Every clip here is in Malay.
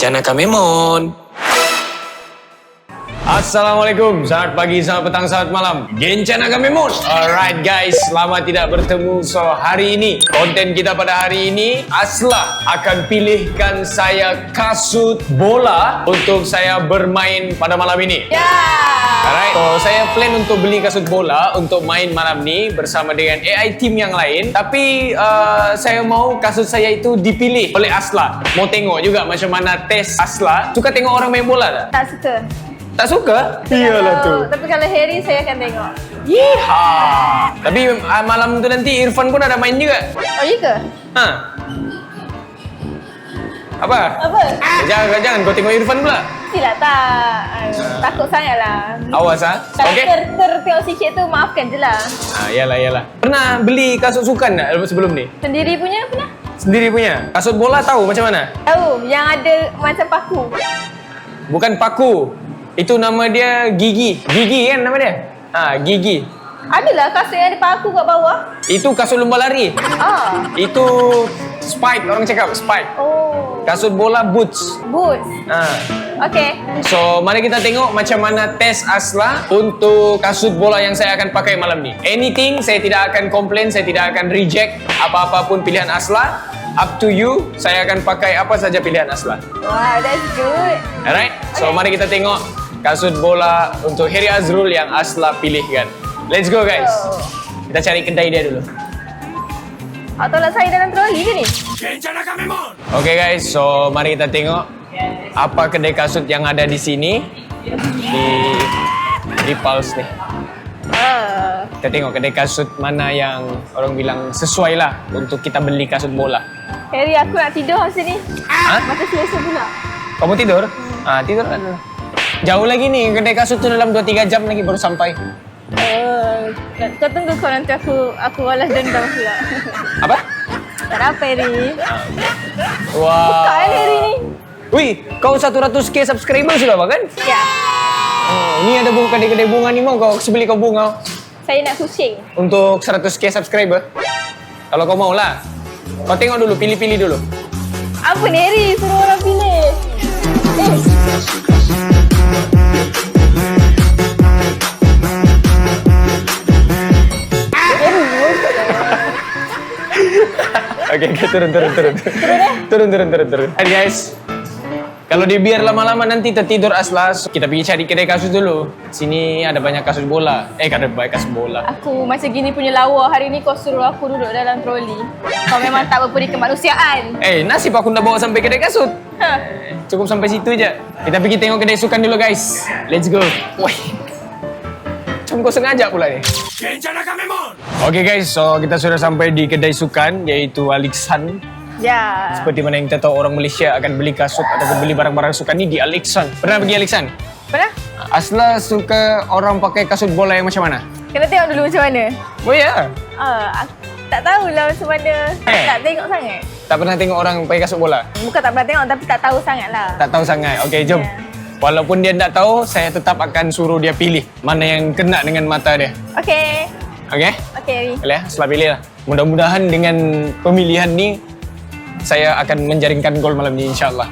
Kencana kami mon. Assalamualaikum, selamat pagi, selamat petang, selamat malam Gencana kami mon Alright guys, lama tidak bertemu So hari ini, konten kita pada hari ini Aslah akan pilihkan saya kasut bola Untuk saya bermain pada malam ini Ya. Alright, so saya plan untuk beli kasut bola untuk main malam ni bersama dengan AI team yang lain. Tapi uh, saya mau kasut saya itu dipilih oleh Asla. Mau tengok juga macam mana tes Asla. Suka tengok orang main bola tak? Tak suka. Tak suka? Iyalah tu. Tapi kalau Harry saya akan tengok. Yeeha. Tapi uh, malam tu nanti Irfan pun ada main juga. Oh iya ke? Ha. Apa? Apa? Eh, jangan, jangan kau tengok Irfan pula. Tidak tak. Aduh, takut sangat lah. Awas ah. Kalau Okey. ter, ter tengok sikit tu maafkan je lah. Ah, yalah, yalah. Pernah beli kasut sukan tak sebelum ni? Sendiri punya pernah? Sendiri punya. Kasut bola tahu macam mana? Tahu yang ada macam paku. Bukan paku. Itu nama dia Gigi. Gigi kan nama dia? Ha, Gigi. Adalah kasut yang ada paku kat bawah. Itu kasut lumba lari. Ah. Itu Spike orang cakap, Spike. Oh. Kasut bola boots. Boots. Ha. Okay. So, mari kita tengok macam mana tes Asla untuk kasut bola yang saya akan pakai malam ni. Anything, saya tidak akan komplain, saya tidak akan reject apa-apa pun pilihan Asla. Up to you, saya akan pakai apa saja pilihan Asla. Wow, that's good. Alright, so Okay. mari kita tengok kasut bola untuk Heri Azrul yang Asla pilihkan. Let's go guys. Kita cari kedai dia dulu. Awak tolak saya dalam troli ke ni? Okay guys, so mari kita tengok apa kedai kasut yang ada di sini di di Pulse ni. Ah. Kita tengok kedai kasut mana yang orang bilang sesuai lah untuk kita beli kasut bola. Harry, aku nak tidur sini. Ha? Mata selesa pula. Kamu tidur? Ah, tidur kan. Jauh lagi nih kedai kasut tu dalam 2-3 jam lagi baru sampai. Oh, kau tunggu kau nanti aku aku balas dendam pula. Apa? tak apa Harry. Wah. Buka kan Harry ni? Wih, kau 100k subscriber sudah bahkan? Ya. Oh, ni ada bunga kedai-kedai bunga ni mau kau kasi beli kau bunga Saya nak kucing. untuk 100k subscriber. Kalau kau mau lah. Kau tengok dulu, pilih-pilih dulu. Apa ni Harry? Suruh orang pilih. Oke, oke, turun, turun, turun. Turun, turun, turun, turun. Hai guys. Kalau dia biar lama-lama nanti tertidur aslas, kita pergi cari kedai kasut dulu. Sini ada banyak kasut bola. Eh, ada banyak kasut bola. aku macam gini punya lawa. Hari ni kau suruh aku duduk dalam troli. Kau memang tak berperi kemanusiaan. Eh, nasib aku nak bawa sampai kedai kasut. Ha. Cukup sampai situ je. Kita pergi tengok kedai sukan dulu guys. Let's go. Woi. Macam kau sengaja pula ni. Okay guys, so kita sudah sampai di kedai sukan iaitu Alixan. Ya. Seperti mana yang kita tahu orang Malaysia akan beli kasut ataupun beli barang-barang sukan ni di Alixan. Pernah pergi Alixan? Pernah? Asla suka orang pakai kasut bola yang macam mana? Kena tengok dulu macam mana. Oh ya, Ah, aku tak tahulah macam mana. Eh. Tak tengok sangat. tak pernah tengok orang pakai kasut bola. Bukan tak pernah tengok tapi tak tahu sangat lah. Tak tahu sangat. Okey, jom. Ya. Walaupun dia tak tahu, saya tetap akan suruh dia pilih mana yang kena dengan mata dia. Okay. Okey? Okay, Harry. Boleh? Setelah pilih lah. Mudah-mudahan dengan pemilihan ni, saya akan menjaringkan gol malam ni insyaAllah.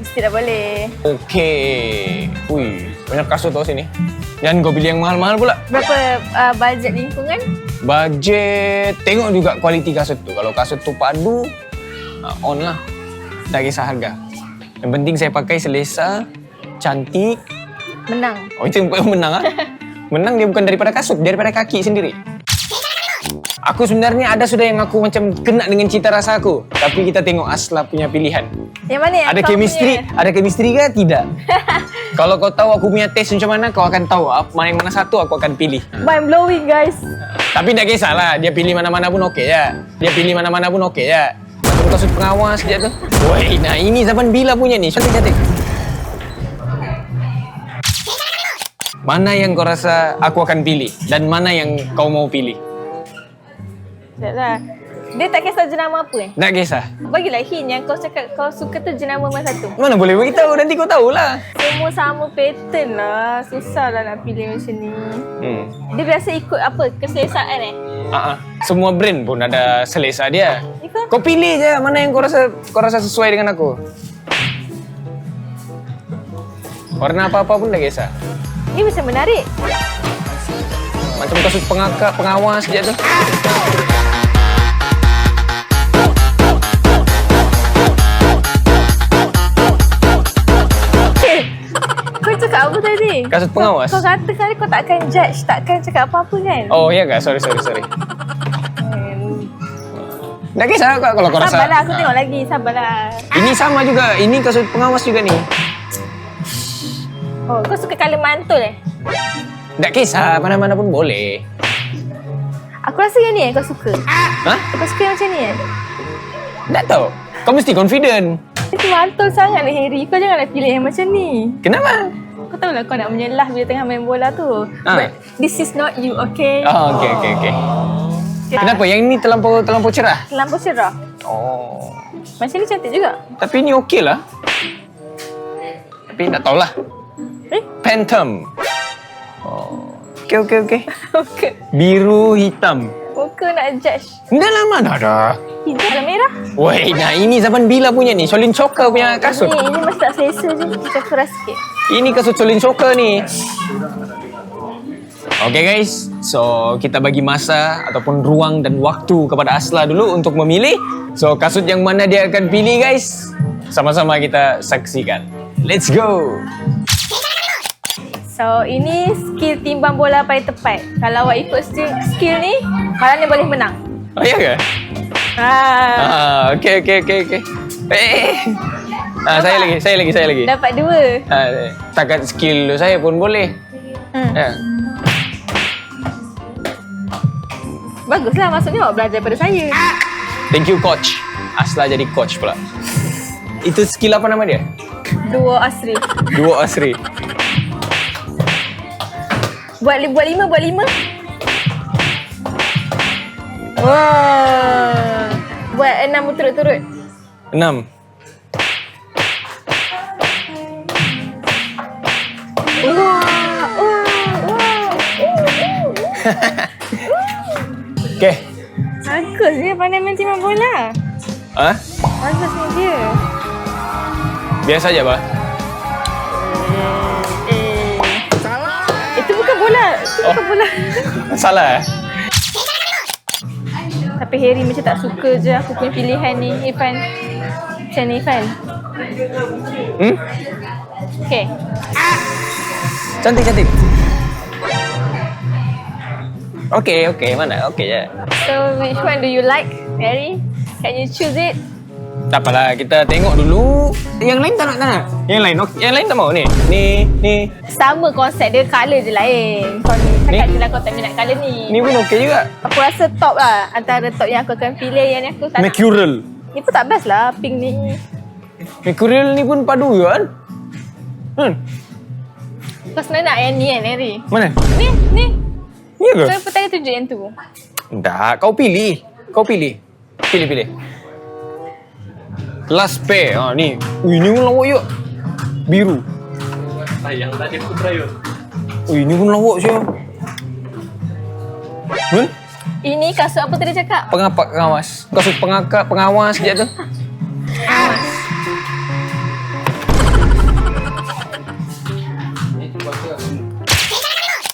Mesti tak boleh. Okey. Ui, banyak kasut tau sini. Jangan kau pilih yang mahal-mahal pula. Berapa uh, bajet lingkungan? Bajet, tengok juga kualiti kasut tu. Kalau kasut tu padu, ah, on lah. Tak kisah harga. Yang penting saya pakai selesa, cantik. Menang. Oh itu yang menang ah. Menang dia bukan daripada kasut, daripada kaki sendiri. Aku sebenarnya ada sudah yang aku macam kena dengan cita rasa aku. Tapi kita tengok Asla punya pilihan. Yang mana yang Ada kau chemistry, punya? ada chemistry ke tidak? Kalau kau tahu aku punya taste macam mana, kau akan tahu mana yang mana satu aku akan pilih. Mind blowing guys. Tapi tak kisahlah, dia pilih mana-mana pun okey ya. Dia pilih mana-mana pun okey ya. Aku kasut pengawas dia tu. Woi, nah ini zaman bila punya ni, cantik-cantik. Mana yang kau rasa aku akan pilih dan mana yang kau mau pilih? Sekejap lah. Dia tak kisah jenama apa eh? Tak kisah. Bagilah hint yang kau cakap kau suka tu jenama mana satu. Mana boleh beritahu nanti kau tahulah. Semua sama pattern lah. Susah lah nak pilih macam ni. Hmm. Dia biasa ikut apa? Keselesaan eh? Uh-uh. Semua brand pun ada selesa dia. Ikut? Kau pilih je mana yang kau rasa kau rasa sesuai dengan aku. Warna apa-apa pun tak kisah. Ini macam menarik. Macam kasut pengakak, pengawas je tu. Cakap apa tadi? Kasut pengawas? Kau, kau kata kali kau takkan judge, takkan cakap apa-apa kan? Oh, ya kak? Sorry, sorry, sorry. Hmm. Tak kisah kak kalau kau rasa. Sabarlah, aku tengok lagi. Sabarlah. Ini sama juga. Ini kasut pengawas juga ni. Oh, kau suka colour mantul eh? Tak kisah, mana-mana pun boleh. Aku rasa yang ni eh kau suka. Hah? Kau suka yang macam ni eh? Tak tahu. Kau mesti confident. Itu mantul sangat lah Harry. Kau janganlah pilih yang macam ni. Kenapa? Kau tahu lah kau nak menyelah bila tengah main bola tu. Ah. But this is not you, okay? Oh, okey, okey, okey. Kenapa? Yang ini terlampau terlampau cerah? Terlampau cerah. Oh. Macam ni cantik juga. Tapi ini okey lah. Tapi tak tahulah. Eh? Phantom. Oh. Okey, okey, okey. Muka. Biru hitam. Muka nak judge. Dah lama dah dah. Hijau dan merah. Woi, nah ini zaman bila punya ni. Solin Choker punya kasut. Ni, ini masih tak selesa je. Kita kurang sikit. Ini kasut Solin Choker ni. Okay guys, so kita bagi masa ataupun ruang dan waktu kepada Asla dulu untuk memilih. So kasut yang mana dia akan pilih guys? Sama-sama kita saksikan. Let's go! So, ini skill timbang bola paling tepat. Kalau awak ikut skill, skill ni, malam ni boleh menang. Oh ya ke? Ah, Ah, okay, okay, okay, okay. Eh, ah, saya lagi, saya lagi, saya lagi. dapat dua. Ah, takat skill saya pun boleh. Hmm. Ya. Baguslah maksudnya awak belajar daripada saya. Thank you coach. Asla jadi coach pula. Itu skill apa nama dia? Dua asri. Duo Asri. Buat, li- buat lima, buat lima. Wah. Buat enam berturut-turut. Enam. Wah. Wah. Wah. Okay. Bagus dia pandai main timbang bola. Ah, Bagus ni dia. biasa aja, Pak. Eh. Bola. Itu bukan bola. Salah eh? Tapi Harry macam tak suka je aku punya pilihan ni, Irfan. Macam ni, Irfan. Hmm? Okay. Cantik, cantik. Okay, okay. Mana? Okay je. So, which one do you like, Harry? Can you choose it? Tak apalah, kita tengok dulu. Yang lain tak nak, tak nak? Yang lain, okay. yang lain tak mau ni? Ni, ni. Sama konsep dia, colour je lain. Kau ni, cakap je lah kau tak minat colour ni. Ni pun okay juga. Aku rasa top lah. Antara top yang aku akan pilih yang ni aku tak nak. Mercurial. Ni pun tak best lah, pink ni. Mercurial ni pun padu juga kan? Hmm. Kau sebenarnya nak yang ni kan, Harry? Mana? Ni, ni. Ni ke? Kau petang tunjuk yang tu. Tak, kau pilih. Kau pilih. Pilih, pilih. Last pair. Ha, ni. Ui, ni pun lawak juga. Biru. Sayang tadi aku try yuk. Ui, ni pun lawak je. Hmm? Ini kasut apa tadi cakap? Pengapak pengawas. Kasut pengakak pengawas je tu.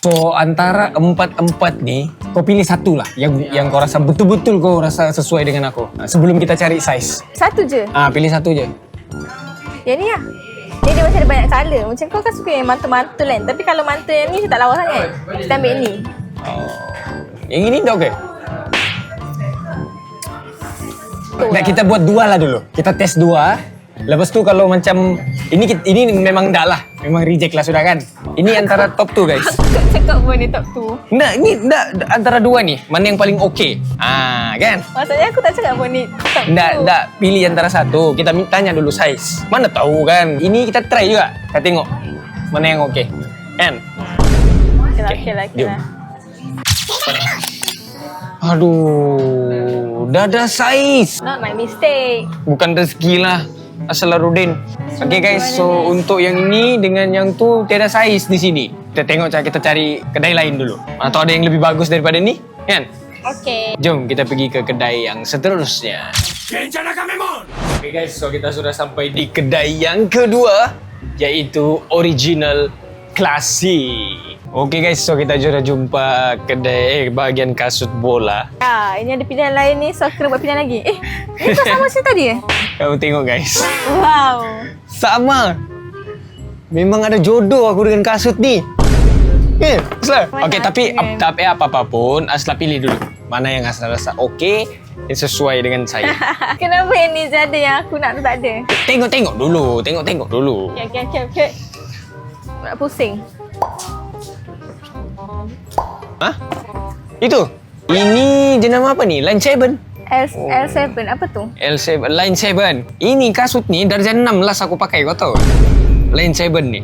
So antara empat-empat ni Kau pilih satu lah Yang yang kau rasa betul-betul kau rasa sesuai dengan aku Ah, Sebelum kita cari size Satu je. Ah Pilih satu je Yang ni lah. Dia, dia macam ada banyak colour. Macam kau kan suka yang mantul-mantul kan. Tapi kalau mantul yang ni, macam tak lawa sangat. Kita ambil ni. oh. Yang ini dah okey Nak lah. kita buat dua lah dulu Kita test dua Lepas tu kalau macam Ini ini memang dah lah Memang reject lah sudah kan Ini antara top tu guys Kau cakap pun dia top tu. Nggak, ni nggak, antara dua ni Mana yang paling okey Ah kan Maksudnya aku tak cakap pun ni top Nggak, tu. nggak pilih antara satu. Kita tanya dulu size. Mana tahu kan? Ini kita try juga. Kita tengok mana yang. Kan? Okay lah, Okay, okay lah, okay jom. lah. Aduh, dah ada size. Not my mistake. Bukan rezeki lah. Asalaruddin. Okay guys, so untuk yang ini dengan yang tu tiada size di sini. Kita tengok cara kita cari kedai lain dulu. Atau ada yang lebih bagus daripada ni, kan? Okay. Jom kita pergi ke kedai yang seterusnya. Okay guys, so kita sudah sampai di kedai yang kedua. iaitu original klasik. Okey guys, so kita sudah jumpa kedai eh, bahagian kasut bola. Ah, ini ada pilihan lain ni, so aku kena buat pilihan lagi. Eh, ini kau sama macam tadi eh? Kamu tengok guys. Wow. Sama. Memang ada jodoh aku dengan kasut ni. Ya, Asla. Okey, tapi ap, tapi apa-apa pun, Asla pilih dulu. Mana yang Asla rasa okey, yang sesuai dengan saya. Kenapa yang ni ada yang aku nak tu tak ada? Tengok-tengok dulu, tengok-tengok dulu. Okay, okay, okay, okay. Nak pusing. Hah? Itu. Ini jenama apa ni? Line 7. L, L7, apa tu? L7, Line 7. Ini kasut ni darjah 6 last aku pakai, kau tahu? Line 7 ni.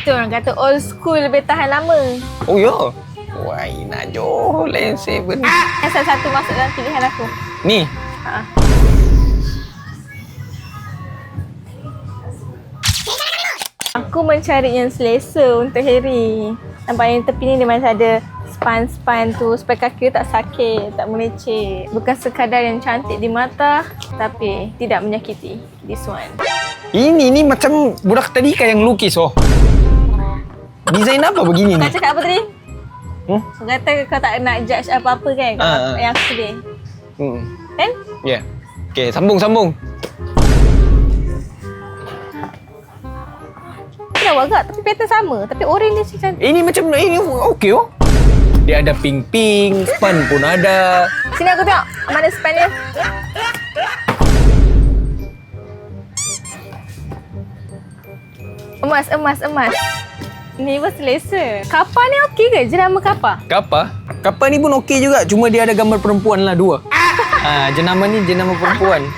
Itu orang kata old school lebih tahan lama. Oh ya. Wah, nak jo Line 7. Yang salah satu masuk dalam pilihan aku. Ni. Ha. Aku mencari yang selesa untuk Harry. Nampak yang tepi ni dia masih ada span-span tu supaya kaki tak sakit, tak meleceh. Bukan sekadar yang cantik di mata tapi tidak menyakiti. This one. Ini ni macam budak tadi kan yang lukis oh. Desain apa begini ni? Kau cakap apa tadi? Hmm? Kau kata kau tak nak judge apa-apa kan? Kau uh, ah. Yang aku pilih. Hmm. Kan? Ya. Yeah. Okey, sambung sambung. Dia dah agak tapi pattern sama. Tapi orange ni macam. Ini macam ini okey oh. Dia ada pink-pink, span pun ada. Sini aku tengok. Mana span dia? Emas, emas, emas. Ni pun selesa. Kapal ni okey ke? Jenama kapal? Kapa? Kapa ni pun okey juga, cuma dia ada gambar perempuan lah dua. Ah, jenama ni jenama perempuan.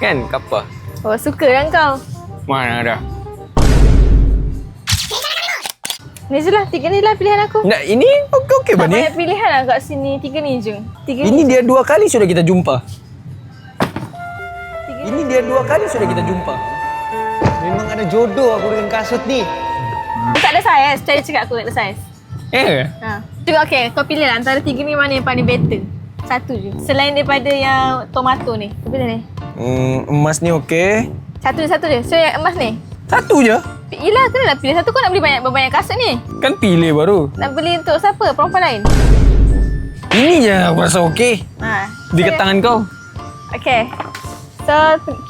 Kan, kapa? Oh, suka kan kau? Mana ada? Ni je lah. Tiga ni lah pilihan aku. Nak ini okey okey Tak ba ni? banyak pilihan lah kat sini. Tiga ni je. Tiga Ini ni. dia dua kali sudah kita jumpa. Tiga Ini dia dua kali sudah kita jumpa. Memang ada jodoh aku dengan kasut ni. Tak ada saiz. Saya cakap aku tak ada saiz. Eh, Ha. Juga okey. Kau pilih lah antara tiga ni mana yang paling better. Satu je. Selain daripada yang tomato ni. Kau pilih ni. hmm, emas ni okey. Satu je, satu je. So yang emas ni. Satu je. Yelah, kena lah pilih satu. Kau nak beli banyak banyak kasut ni. Kan pilih baru. Nak beli untuk siapa? Perempuan lain? Ini je aku rasa okey. Ha. Dekat tangan kau. Okay. So,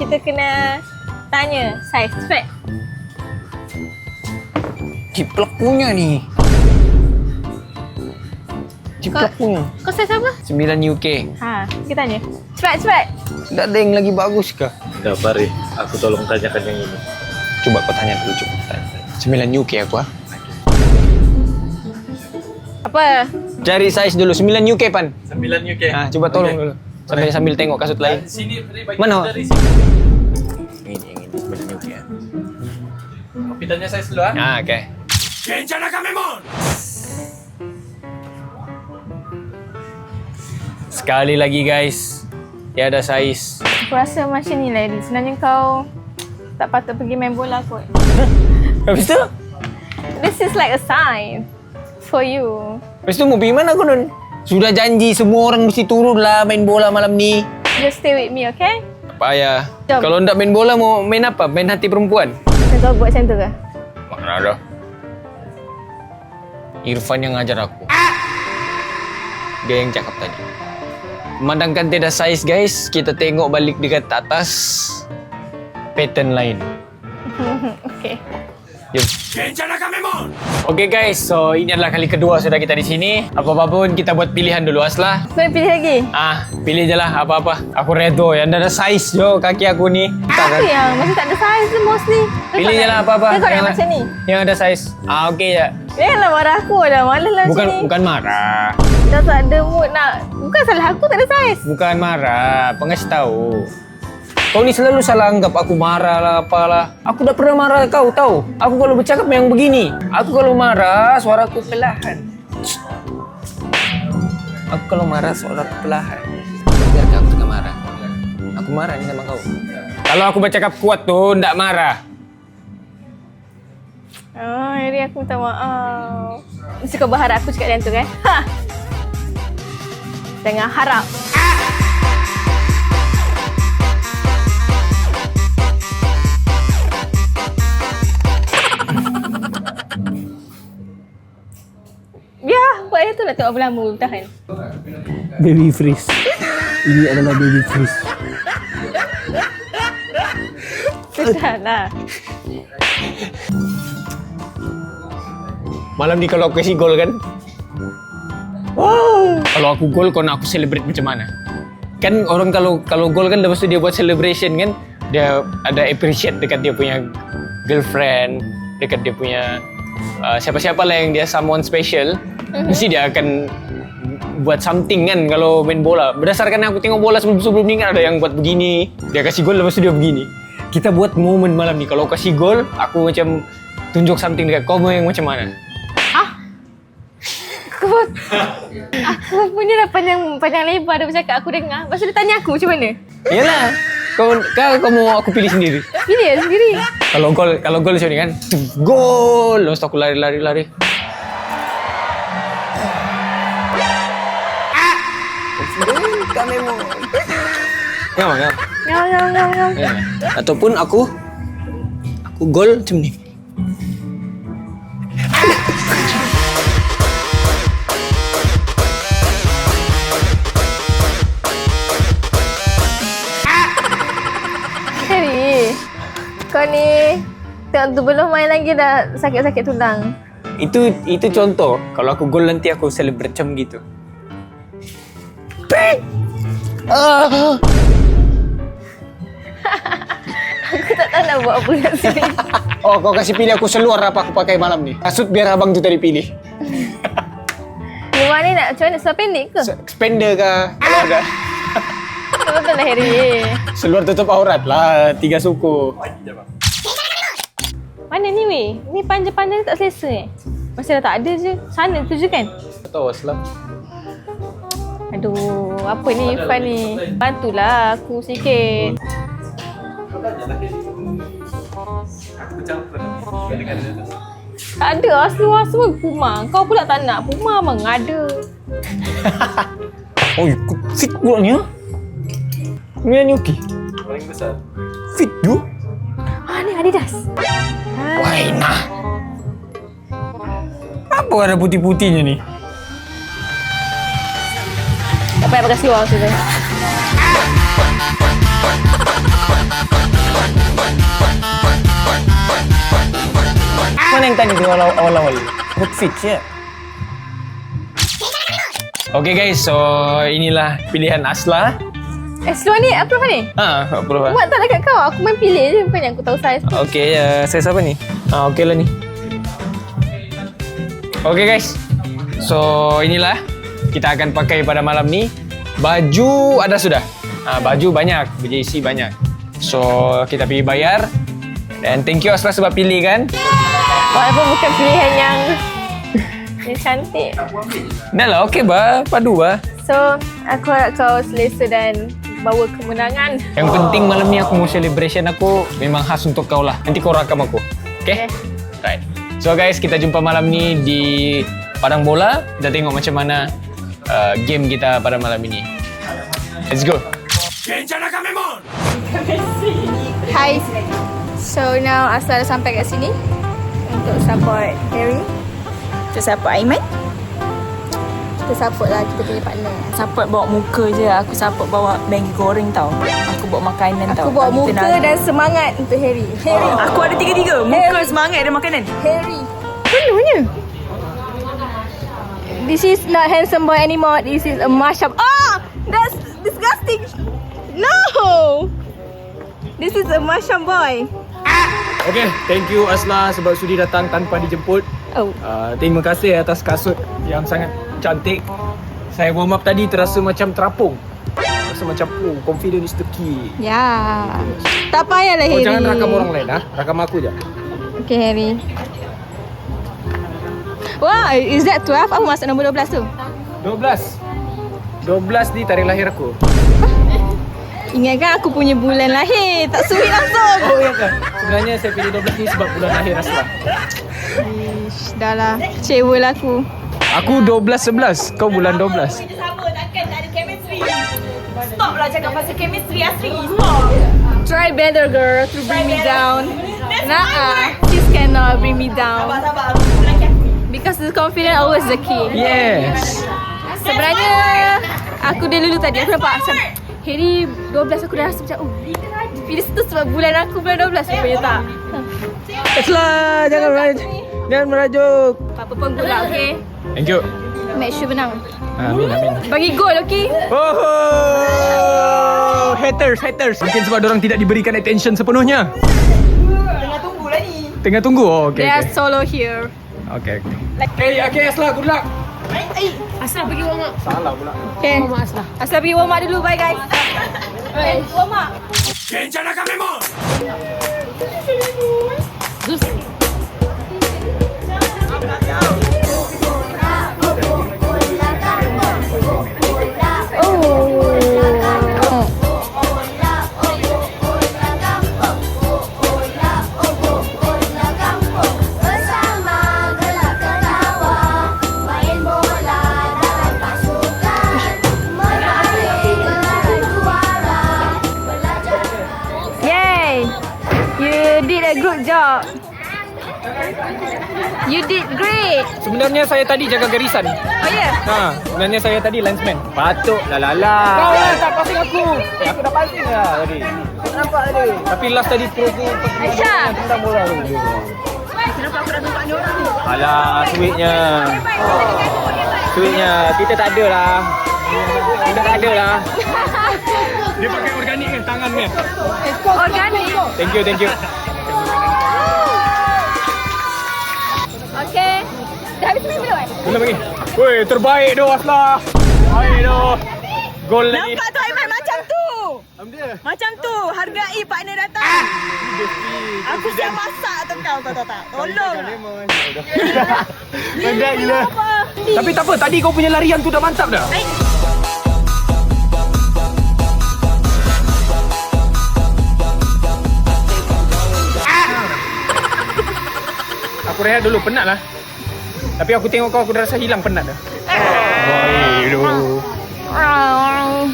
kita kena tanya saiz. Cepat. Ciplak punya ni. Ciplak Kau- punya. Kau saiz apa? 9 UK. Ha, kita tanya. Cepat, cepat. Tak ada yang lagi bagus ke? Dah Bari, aku tolong tanyakan yang ini. Coba kau tanya dulu, tanya. 9 UK aku ah. Apa? Cari size dulu 9 UK pan. 9 UK. Ah, coba tolong Oke. dulu. Sambil sambil tengok kasut lain. Sini, Mana? dari sini. Ini yang ini 9 UK. Kopi tanya saya dulu ah. Ah, okey. Sekali lagi guys. Dia ada saiz. Aku rasa macam ni lah, Edi. Sebenarnya kau tak patut pergi main bola kot. Habis tu? This is like a sign for you. Habis tu mau pergi mana kau Nun? Sudah janji semua orang mesti turun lah main bola malam ni. Just stay with me, okay? Tak payah. Jom. Kalau ndak main bola mau main apa? Main hati perempuan? Kau buat macam tu ke? Mana ada. Irfan yang ngajar aku. Dia yang cakap tadi. Memandangkan tidak saiz guys, kita tengok balik dekat atas pattern lain. okay. Jom. Okay guys, so ini adalah kali kedua sudah kita di sini. Apa-apa pun kita buat pilihan dulu Aslah. Nak pilih lagi? Ah, pilih je lah apa-apa. Aku redo yang ada saiz jo kaki aku ni. Tak Apa yang masih tak ada saiz tu mostly? Pilih tak je nak- lah apa-apa. Kau nak Yang- macam ni? Yang ada saiz. Ah, okey je. Janganlah marah aku dah. Malas lah Bukan macam ni. bukan marah. Dah tak ada mood nak... Bukan salah aku tak ada saiz. Bukan marah, pengasih tahu. Kau ni selalu salah anggap aku marah lah apalah. Aku dah pernah marah kau tahu. Aku kalau bercakap yang begini. Aku kalau marah suaraku perlahan. Aku kalau marah suaraku perlahan. Biar kamu tengah marah. Aku marah ni sama kau. Kalau aku bercakap kuat tu ndak marah. Oh, hari aku minta maaf. Kau berharap aku cakap macam tu kan? Ha! Jangan harap. Nak tengok berlama tahan. Baby freeze. Ini adalah baby freeze. Tahan lah. Malam ni kalau aku kasih gol kan Wow Kalau aku gol kau nak aku celebrate macam mana Kan orang kalau kalau gol kan lepas tu dia buat celebration kan Dia ada appreciate dekat dia punya girlfriend Dekat dia punya uh, Siapa-siapa lah yang dia someone special Mesti dia akan buat something kan kalau main bola Berdasarkan aku tengok bola sebelum-sebelum ni kan ada yang buat begini Dia kasih gol lepas tu dia begini Kita buat momen malam ni Kalau kasih gol aku macam tunjuk something dekat kau yang macam mana Aku aku punya dah panjang panjang lebar dia bercakap aku dengar. Lepas tu dia tanya aku macam mana? Yalah. Kau kau, kau mau aku pilih sendiri. Pilih lah sendiri. Kalau gol kalau gol macam ni kan. Gol. Lepas tu aku lari lari. Ngam, ngam. Ngau ngau ngau ngau. Ya. Ataupun aku aku gol macam ni. Harry. Kau ni tengok tu belum main lagi dah sakit-sakit tulang. Itu itu contoh. Kalau aku gol nanti aku celebrate macam gitu. Ah. Aku tak tahu nak buat apa kat sini. Oh, kau kasih pilih aku seluar apa aku pakai malam ni. Kasut biar abang tu tadi pilih. Luar ni nak macam mana? Seluar pendek ke? Expander ke? Betul lah Harry. Seluar tutup aurat lah. Tiga suku. Mana ni weh? Ni panjang-panjang tak selesa eh? Masih dah tak ada je. Sana tu je kan? Tahu Aslam. Aduh, apa ni Irfan ni? Bantulah aku sikit. Tak ada lah seluar semua Puma. Kau pula tak nak. Puma memang ada. Oh, ikut fit pula ni ah. Ni ni okey. Paling besar. Fit tu. Ah ni Adidas. Wah, nah. Apa ada putih-putihnya ni? Tak payah pakai seluar tu. Mana yang tadi awal-awal? Good fit je. Okay guys, so inilah pilihan Asla. Eh seluar ni apa ni? Ah, apa lah. Buat tak dekat kau. Aku main pilih je. Bukannya aku tahu saiz. Okay, uh, saya siapa ni? Ah, okay lah ni. Okay guys, so inilah kita akan pakai pada malam ni. Baju ada sudah. Ah, baju banyak, BJC banyak. So kita pergi bayar. Dan thank you Asla sebab pilih kan. Walaupun bukan pilihan yang yang cantik. Dah lah, okay ba, padu ba. So, aku harap kau selesa dan bawa kemenangan. Yang penting malam ni aku mau celebration aku memang khas untuk kau lah. Nanti kau rakam aku. Okay? Right. So guys, kita jumpa malam ni di Padang Bola. Kita tengok macam mana uh, game kita pada malam ini. Let's go. Hi. So now Asla dah sampai kat sini untuk support Harry. Kita support Aiman Kita support lah kita punya partner. Support bawa muka je Aku support bawa Maggi goreng tau Aku bawa makanan tau Aku bawa Bagi muka tenang. dan semangat untuk Harry. Harry. Aku ada tiga-tiga Muka, semangat dan makanan Harry. Penuhnya. This is not handsome boy anymore. This is a mashup. Ah! That's disgusting. No! This is a mashup boy. Okay, thank you Asla sebab sudi datang tanpa dijemput. Oh. Uh, terima kasih atas kasut yang sangat cantik. Saya warm up tadi terasa macam terapung. Rasa macam, oh, confident is the key. Ya. Tak payahlah Kau Harry. jangan rakam orang lain, ha? Rakam aku je. Okay, Harry. Wah, is that 12? Apa maksud nombor 12 tu? 12. 12 di tarikh lahir aku. Ingatkan aku punya bulan lahir. Tak sweet langsung. Oh ya kan? Sebenarnya saya pilih 12 ni sebab bulan lahir Asla. Ish, dah lah. Kecewa lah aku. Aku 12 11, kau bulan 12. Stop lah cakap pasal chemistry Asri Stop Try better girl to bring me down. Nah, sis cannot bring me down. Sabar aku Because the confidence always the key. Yes. Sebenarnya aku dia dulu tadi aku nampak macam Harry 12 aku dah rasa macam oh Bila tu sebab bulan aku bulan 12 rupanya tak. Asla, jangan merajuk. Jangan merajuk. Apa pun lah okay. Thank you. Make sure menang. Amin, amin. Bagi gol okay. Oh, haters, haters. Mungkin sebab orang tidak diberikan attention sepenuhnya. Tengah tunggu lagi. Tengah tunggu. Oh, okay. They are okay. solo here. Okay, okay. Hey, okay, Asla, good luck. Asal pergi warm up. Salah pula. Okay. Warm up Asal. Asal pergi warm up dulu. Bye guys. Okay, warm up. Bersama Sebenarnya saya tadi jaga garisan. Oh yeah. Ha, sebenarnya saya tadi linesman. Patut lah lala. Kau lah tak passing aku. Eh, aku dah passing lah tadi. Nampak tadi. Tapi last tadi terus tu Aisyah. tendang bola tu. Alah, sweetnya. Sweetnya. Kita tak ada lah. Kita tak ada lah. Dia pakai organik kan tangan kan? Organic. Thank you, thank you. Belum? lagi. Woi, terbaik doh Asla. Baik doh. Gol lagi. Nampak tu Aiman macam tu. Macam tu. Hargai partner datang. Aku siap masak tu kau kau tahu tak? Tolong. Pandai gila. Tapi tak apa, tadi kau punya larian tu dah mantap dah. Aku rehat dulu, penat lah. Tapi aku tengok kau, aku dah rasa hilang penat dah. Baik doh.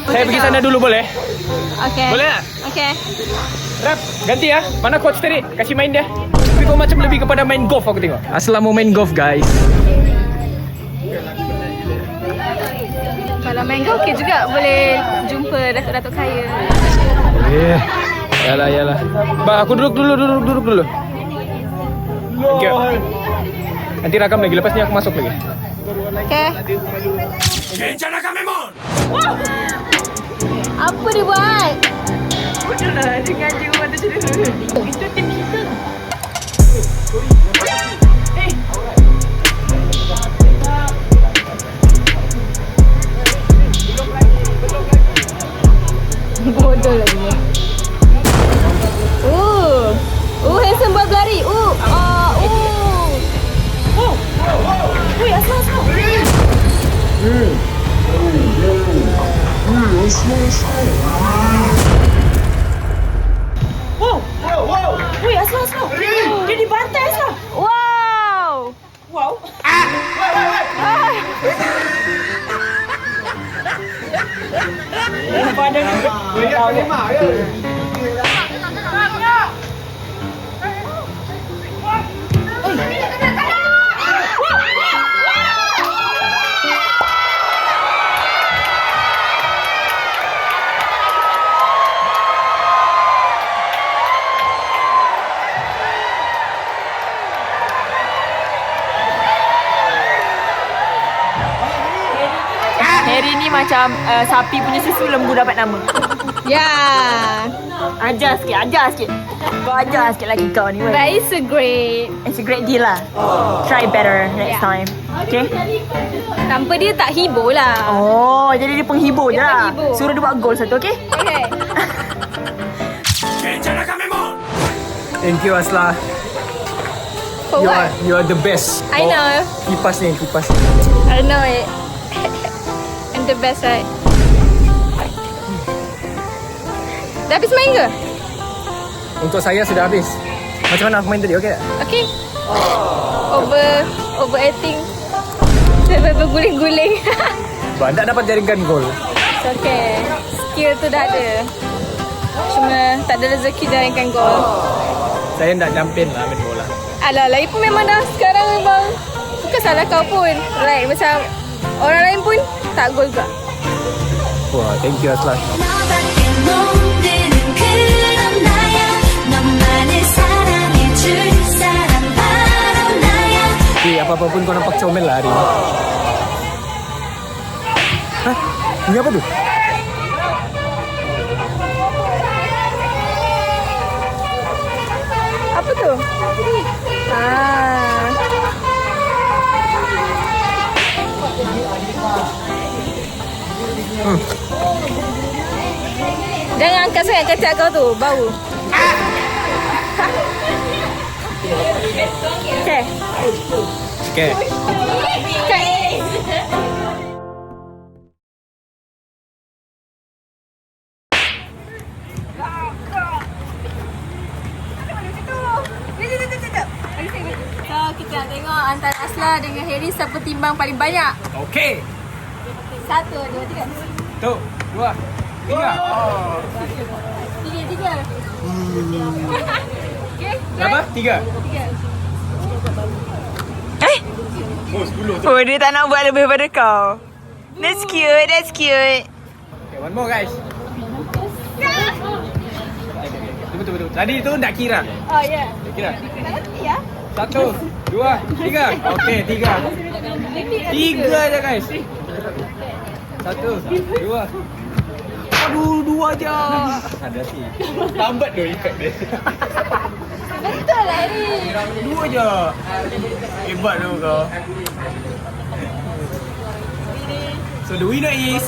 Saya pergi sana dulu boleh? Okay. Boleh tak? Okay. Rap, ganti ya. Mana coach tadi? Kasih main dia. Tapi kau macam lebih kepada main golf aku tengok. Aslam mau main golf guys. Kalau main go okay juga boleh jumpa datuk-datuk kaya. Eh. Yalah yalah. Ba, aku duduk dulu duduk duduk dulu. Thank you. Nanti rakam lagi lepas ni aku masuk lagi. Okay. Apa dia buat? Dengan jiwa tu dulu. Itu tim Wow, wow, wow. Woi, asal asal. Dia dibantai asal. Wow. Wow. Harry ni macam uh, sapi punya susu lembu dapat nama. Ya. Ajar sikit, ajar sikit. Kau ajar sikit lagi kau ni. But Wei. it's a great. It's a great deal lah. Try better next Yeah. time. Okay? Tanpa dia tak hibur lah. Oh, jadi dia penghibur je Dia lah. penghibur. Suruh dia buat gol satu, okay? Okay. Thank you Asla. For You what? are you are the best. I know. Kipas ni, kipas. I know it. The best, right? Dah habis main ke? Untuk saya sudah habis. Macam mana aku main tadi? Okey tak? Okay. Over over acting. Sampai berguling-guling. Bandak dapat jaringkan gol. It's okay. Skill tu dah ada. Cuma tak ada rezeki jaringkan gol. Saya nak champion lah main bola. Alah, lagi pun memang dah sekarang memang bukan salah kau pun. Like macam Orang lain pun tak gol juga. Wah, thank you Aslan. Okay, apa-apa pun kau nampak comel lah hari ni. Hah? Ini apa tu? Apa tu? Ah. Jangan angkat sangat kecil kau tu, bau. Okay. Okay. Okay. Timbang paling banyak. Okay. Satu, dua, tiga. Tu, dua, tiga. Tiga, tiga. Okay, Berapa? Tiga. Tiga. Oh, dia tak nak buat lebih pada kau. That's cute, that's cute. Okay, one more guys. Betul, betul, betul. Tadi tu nak kira. Oh, ya. Tak kira. Tak ngerti ya. Satu, dua, tiga. Okay, tiga. Tiga je guys. Satu, dua. Aduh, dua je. Ada sih. Lambat tu ikat dia. Betul lah, Harry. Dua je. Hebat tu kau. So the winner is.